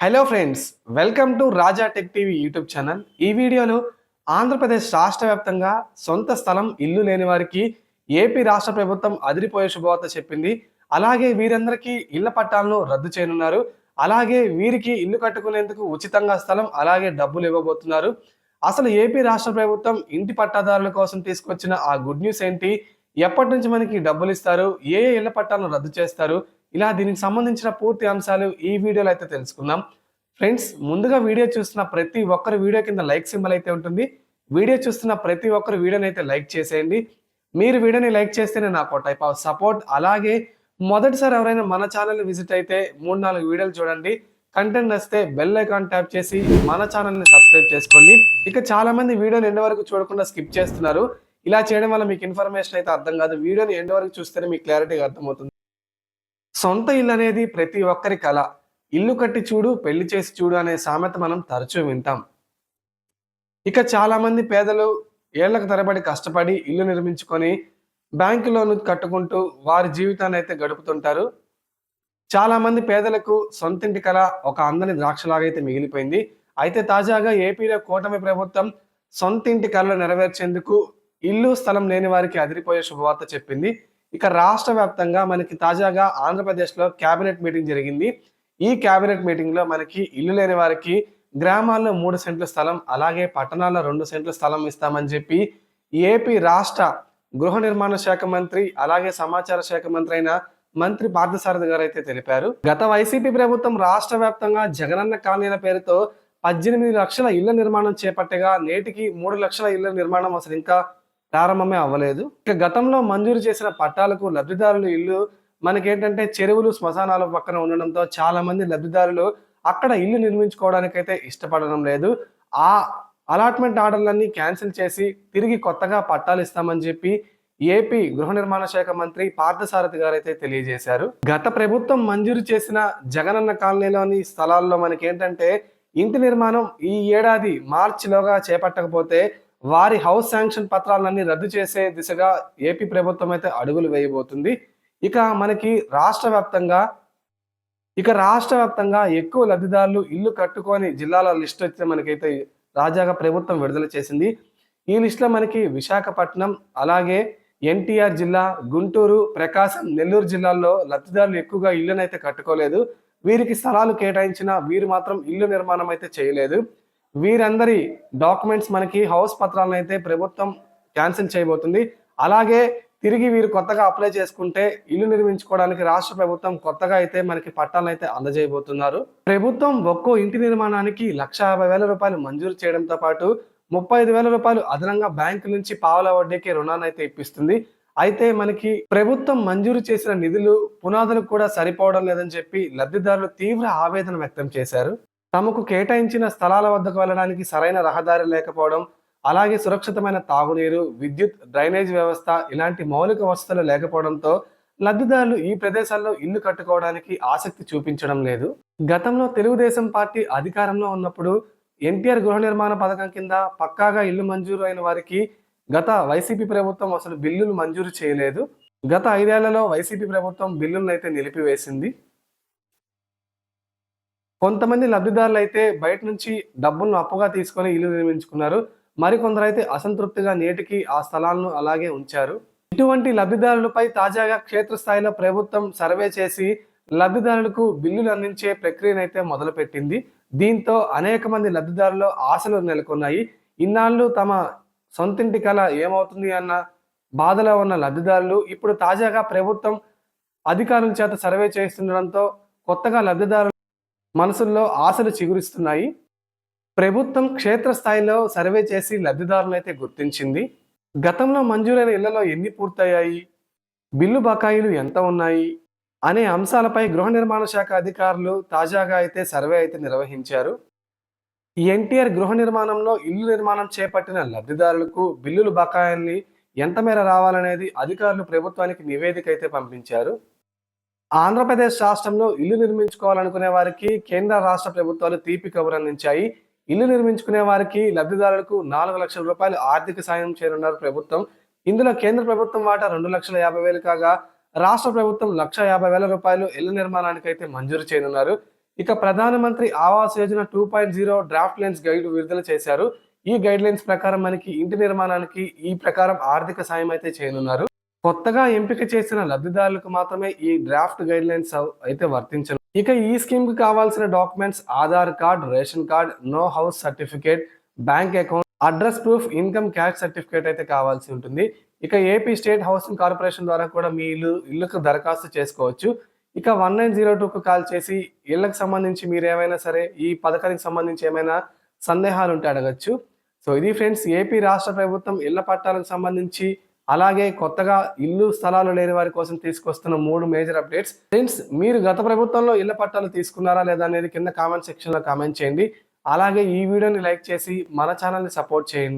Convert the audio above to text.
Hello friends welcome to Raja tech TV YouTube channel ఈ వీడియోలో ఆంధ్రప్రదేశ్ రాష్ట్ర వ్యాప్తంగా సొంత స్థలం ఇల్లు లేని వారికి ఏపీ రాష్ట్ర ప్రభుత్వం అదిరిపోయే శుభవార్త చెప్పింది. అలాగే వీరందరికీ ఇళ్ళ పట్టాలను రద్దు చేయనున్నారు. అలాగే వీరికి ఇల్లు కట్టుకునేందుకు ఉచితంగా స్థలం అలాగే డబ్బులు ఇవ్వబోతున్నారు. అసలు ఏపీ రాష్ట్ర ప్రభుత్వం ఇంటి పట్టాదారుల కోసం తీసుకొచ్చిన ఆ గుడ్ న్యూస్ ఏంటి? ఎప్పటి నుంచి మనకి డబ్బులు ఇస్తారు? ఏ ఏ ఇళ్ళ పట్టాలను రద్దు చేస్తారు? ఇలా దీనికి సంబంధించిన పూర్తి అంశాలు ఈ వీడియోలో అయితే తెలుసుకుందాం. ఫ్రెండ్స్ ముందుగా వీడియో చూస్తున్న ప్రతి ఒక్కరు వీడియో కింద లైక్ సింబల్ అయితే ఉంటుంది. వీడియో చూస్తున్న ప్రతి ఒక్కరు వీడియోని అయితే లైక్ చేసేయండి. మీరు వీడియోని లైక్ చేస్తేనే నాకు టైప్ ఆఫ్ సపోర్ట్ అలాగే మొదటిసారి ఎవరైనా మన ఛానల్ని విజిట్ అయితే మూడు నాలుగు వీడియోలు చూడండి. కంటెంట్ వస్తే బెల్ ఐకాన్ ట్యాప్ చేసి మన ఛానల్ని సబ్స్క్రైబ్ చేసుకోండి. ఇక చాలా మంది వీడియోని ఎండ్ వరకు చూడకుండా స్కిప్ చేస్తున్నారు. ఇలా చేయడం వల్ల మీకు ఇన్ఫర్మేషన్ అయితే అర్థం కాదు. వీడియోని ఎండ్ వరకు చూస్తేనే మీకు క్లారిటీగా అర్థమవుతుంది. సొంత ఇల్లు అనేది ప్రతి ఒక్కరి కళ ఇల్లు కట్టి చూడు పెళ్ళి చేసి చూడు అనే సామెత మనం తరచూ వింటాం. ఇక చాలా మంది పేదలు ఏళ్ళకు తరబడి కష్టపడి ఇల్లు నిర్మించుకొని బ్యాంకు లోను కట్టుకుంటూ వారి జీవితాన్ని అయితే గడుపుతుంటారు. చాలా మంది పేదలకు సొంతింటి కళ ఒక అందని ద్రాక్షలాగా అయితే మిగిలిపోయింది. అయితే తాజాగా ఏపీలో కూటమి ప్రభుత్వం సొంతింటి కళలు నెరవేర్చేందుకు ఇల్లు స్థలం లేని వారికి అదిరిపోయే శుభవార్త చెప్పింది. ఇక రాష్ట్ర వ్యాప్తంగా మనకి తాజాగా ఆంధ్రప్రదేశ్లో కేబినెట్ మీటింగ్ జరిగింది. ఈ కేబినెట్ మీటింగ్లో మనకి ఇల్లు లేని వారికి గ్రామాల్లో మూడు సెంట్ల స్థలం అలాగే పట్టణాల్లో రెండు సెంట్ల స్థలం ఇస్తామని చెప్పి ఏపీ రాష్ట్ర గృహ నిర్మాణ శాఖ మంత్రి అలాగే సమాచార శాఖ మంత్రి అయిన మంత్రి పార్థసారథి గారు అయితే తెలిపారు. గత వైసీపీ ప్రభుత్వం రాష్ట్ర వ్యాప్తంగా జగనన్న కాలనీల పేరుతో పద్దెనిమిది లక్షల ఇళ్ళ నిర్మాణం చేపట్టగా నేటికి మూడు లక్షల ఇళ్ళ నిర్మాణం అసలు ఇంకా ప్రారంభమే అవ్వలేదు. ఇక గతంలో మంజూరు చేసిన పట్టాలకు లబ్ధిదారులు ఇల్లు మనకేంటంటే చెరువులు శ్మశానాల పక్కన ఉండడంతో చాలా మంది లబ్ధిదారులు అక్కడ ఇల్లు నిర్మించుకోవడానికైతే ఇష్టపడడం లేదు. ఆ అలాట్మెంట్ ఆర్డర్లన్నీ క్యాన్సిల్ చేసి తిరిగి కొత్తగా పట్టాలు ఇస్తామని చెప్పి ఏపీ గృహ నిర్మాణ శాఖ మంత్రి పార్థసారథి గారు అయితే తెలియజేశారు. గత ప్రభుత్వం మంజూరు చేసిన జగనన్న కాలనీలోని స్థలాల్లో మనకేంటంటే ఇంటి నిర్మాణం ఈ ఏడాది మార్చిలోగా చేపట్టకపోతే వారి హౌస్ శాంక్షన్ పత్రాలన్నీ రద్దు చేసే దిశగా ఏపీ ప్రభుత్వం అయితే అడుగులు వేయబోతుంది. ఇక మనకి రాష్ట్ర వ్యాప్తంగా ఇక రాష్ట్ర వ్యాప్తంగా ఎక్కువ లబ్ధిదారులు ఇల్లు కట్టుకొని జిల్లాల లిస్ట్ అయితే మనకైతే తాజాగా ప్రభుత్వం విడుదల చేసింది. ఈ లిస్టులో మనకి విశాఖపట్నం అలాగే ఎన్టీఆర్ జిల్లా గుంటూరు ప్రకాశం నెల్లూరు జిల్లాల్లో లబ్ధిదారులు ఎక్కువగా ఇల్లునైతే కట్టుకోలేదు. వీరికి స్థలాలు కేటాయించిన వీరు మాత్రం ఇల్లు నిర్మాణం అయితే చేయలేదు. వీరందరి డాక్యుమెంట్స్ మనకి హౌస్ పత్రాలను అయితే ప్రభుత్వం క్యాన్సిల్ చేయబోతుంది. అలాగే తిరిగి వీరు కొత్తగా అప్లై చేసుకుంటే ఇల్లు నిర్మించుకోవడానికి రాష్ట్ర ప్రభుత్వం కొత్తగా అయితే మనకి పట్టాలను అయితే అందజేయబోతున్నారు. ప్రభుత్వం ఒక్కో ఇంటి నిర్మాణానికి లక్ష యాభై వేల రూపాయలు మంజూరు చేయడంతో పాటు ముప్పై ఐదు వేల రూపాయలు అదనంగా బ్యాంకు నుంచి పావుల వడ్డీకి రుణాన్ని అయితే ఇప్పిస్తుంది. అయితే మనకి ప్రభుత్వం మంజూరు చేసిన నిధులు పునాదులు కూడా సరిపోవడం లేదని చెప్పి లబ్ధిదారులు తీవ్ర ఆవేదన వ్యక్తం చేశారు. తమకు కేటాయించిన స్థలాల వద్దకు వెళ్ళడానికి సరైన రహదారి లేకపోవడం అలాగే సురక్షితమైన తాగునీరు విద్యుత్ డ్రైనేజ్ వ్యవస్థ ఇలాంటి మౌలిక వసతులు లేకపోవడంతో లబ్ధిదారులు ఈ ప్రదేశాల్లో ఇల్లు కట్టుకోవడానికి ఆసక్తి చూపించడం లేదు. గతంలో తెలుగుదేశం పార్టీ అధికారంలో ఉన్నప్పుడు ఎన్టీఆర్ గృహ నిర్మాణ పథకం కింద పక్కాగా ఇల్లు మంజూరు అయిన వారికి గత వైసీపీ ప్రభుత్వం అసలు బిల్లులు మంజూరు చేయలేదు. గత ఐదేళ్ళలో వైసీపీ ప్రభుత్వం బిల్లులను అయితే నిలిపివేసింది. కొంతమంది లబ్ధిదారులు అయితే బయట నుంచి డబ్బులను అప్పుగా తీసుకొని ఇల్లు నిర్మించుకున్నారు. మరికొందరు అయితే అసంతృప్తిగా నేటికి ఆ స్థలాలను అలాగే ఉంచారు. ఇటువంటి లబ్ధిదారులపై తాజాగా క్షేత్రస్థాయిలో ప్రభుత్వం సర్వే చేసి లబ్ధిదారులకు బిల్లులు అందించే ప్రక్రియనైతే మొదలుపెట్టింది. దీంతో అనేక మంది లబ్ధిదారులు ఆశలు నెలకొన్నాయి. ఇన్నాళ్ళు తమ సొంతింటి కళ ఏమవుతుంది అన్న బాధలో ఉన్న లబ్ధిదారులు ఇప్పుడు తాజాగా ప్రభుత్వం అధికారుల చేత సర్వే చేస్తుండడంతో కొత్తగా లబ్ధిదారులు మనసుల్లో ఆశలు చిగురిస్తున్నాయి. ప్రభుత్వం క్షేత్రస్థాయిలో సర్వే చేసి లబ్ధిదారులను అయితే గుర్తించింది. గతంలో మంజూరైన ఇళ్ళలో ఎన్ని పూర్తయ్యాయి? బిల్లు బకాయిలు ఎంత ఉన్నాయి? అనే అంశాలపై గృహ నిర్మాణ శాఖ అధికారులు తాజాగా అయితే సర్వే అయితే నిర్వహించారు. ఎన్టీఆర్ గృహ నిర్మాణంలో ఇల్లు నిర్మాణం చేపట్టిన లబ్ధిదారులకు బిల్లులు బకాయిల్ని ఎంత మేర రావాలనేది అధికారులు ప్రభుత్వానికి నివేదిక అయితే పంపించారు. ఆంధ్రప్రదేశ్ రాష్ట్రంలో ఇల్లు నిర్మించుకోవాలనుకునే వారికి కేంద్ర రాష్ట్ర ప్రభుత్వాలు తీపి కబురు అందించాయి. ఇల్లు నిర్మించుకునే వారికి లబ్ధిదారులకు నాలుగు లక్షల రూపాయలు ఆర్థిక సాయం చేయనున్నారు ప్రభుత్వం. ఇందులో కేంద్ర ప్రభుత్వం వాటా రెండు లక్షల యాభై వేలు కాగా రాష్ట్ర ప్రభుత్వం లక్ష యాభై వేల రూపాయలు ఇళ్ళ నిర్మాణానికి అయితే మంజూరు చేయనున్నారు. ఇక ప్రధానమంత్రి Awas Yojana two point zero draft lines guide విడుదల చేశారు. ఈ గైడ్ లైన్స్ ప్రకారం మనకి ఇంటి నిర్మాణానికి ఈ ప్రకారం ఆర్థిక సాయం అయితే చేయనున్నారు. కొత్తగా ఎంపిక చేసిన లబ్ధిదారులకు మాత్రమే ఈ డ్రాఫ్ట్ గైడ్ లైన్స్ అయితే వర్తించను. ఇక ఈ స్కీమ్కి కావాల్సిన documents Aadhaar card ration card no house certificate bank account address proof income cash certificate అయితే కావాల్సి ఉంటుంది. ఇక ఏపీ స్టేట్ హౌసింగ్ కార్పొరేషన్ ద్వారా కూడా మీ ఇల్లు ఇల్లుకు దరఖాస్తు చేసుకోవచ్చు. ఇక వన్ నైన్ జీరో టూకు కాల్ చేసి ఇళ్ళకు సంబంధించి మీరు ఏమైనా సరే ఈ పథకానికి సంబంధించి ఏమైనా సందేహాలు ఉంటే అడగచ్చు. సో ఇది ఫ్రెండ్స్ ఏపీ రాష్ట్ర ప్రభుత్వం ఇళ్ళ పట్టాలకు సంబంధించి అలాగే కొత్తగా ఇల్లు స్థలాలు లేని వారి కోసం తీసుకొస్తున్న మూడు మేజర్ అప్డేట్స్. ఫ్రెండ్స్ మీరు గత ప్రభుత్వంలో ఇళ్ళ పట్టాలు తీసుకున్నారా లేదా అనేది కింద కామెంట్ సెక్షన్లో కామెంట్ చేయండి. అలాగే ఈ వీడియోని లైక్ చేసి మన ఛానల్ని సపోర్ట్ చేయండి.